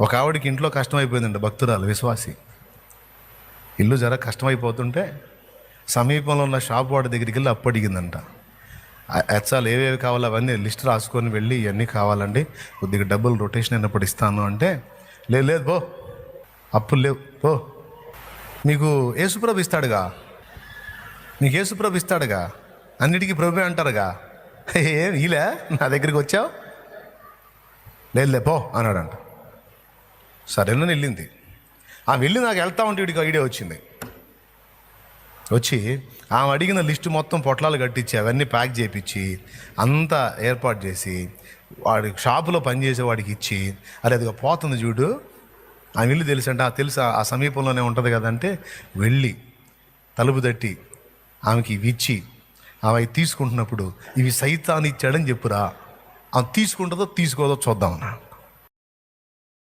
ఒక ఆవిడకి ఇంట్లో కష్టమైపోయిందండి భక్తురాలు విశ్వాసి. ఇల్లు జర కష్టమైపోతుంటే సమీపంలో ఉన్న షాప్ వాడి దగ్గరికి వెళ్ళి అప్పు అడిగిందంట. ఎచ్చాలు ఏవేవి కావాలో అవన్నీ లిస్ట్ రాసుకొని వెళ్ళి ఇవన్నీ కావాలండి కొద్దిగా డబ్బులు రొటేషన్ అయినప్పుడు ఇస్తాను అంటే లేదు లేదు పో. అప్పులు లేవు పో. మీకు ఏసుప్రభు ఇస్తాడుగా? నీకు ఏసుప్రభు ఇస్తాడుగా? అన్నిటికీ ప్రభు అంటారుగా? ఏం ఈలే? నా దగ్గరికి వచ్చావు? లేదు లే పో అన్నాడంట. సరేనని వెళ్ళింది. ఆమె వెళ్ళి నాకు వెళ్తా ఉంటే వీడికి ఐడియా వచ్చింది. వచ్చి ఆమె అడిగిన లిస్టు మొత్తం పొట్లాలు కట్టించి అవన్నీ ప్యాక్ చేయించి అంతా ఏర్పాటు చేసి వాడి షాపులో పనిచేసే వాడికి ఇచ్చి అరే అది పోతుంది చూడు. ఆమె వెళ్ళి తెలుసు అంటే ఆ తెలుసు ఆ సమీపంలోనే ఉంటుంది కదంటే వెళ్ళి తలుపు తట్టి ఆమెకి ఇవి ఇచ్చి ఆమె తీసుకుంటున్నప్పుడు ఇవి సైతాన్ని ఇచ్చాడని చెప్పురా. ఆమె తీసుకుంటుందో తీసుకోదో చూద్దాం అన్నా.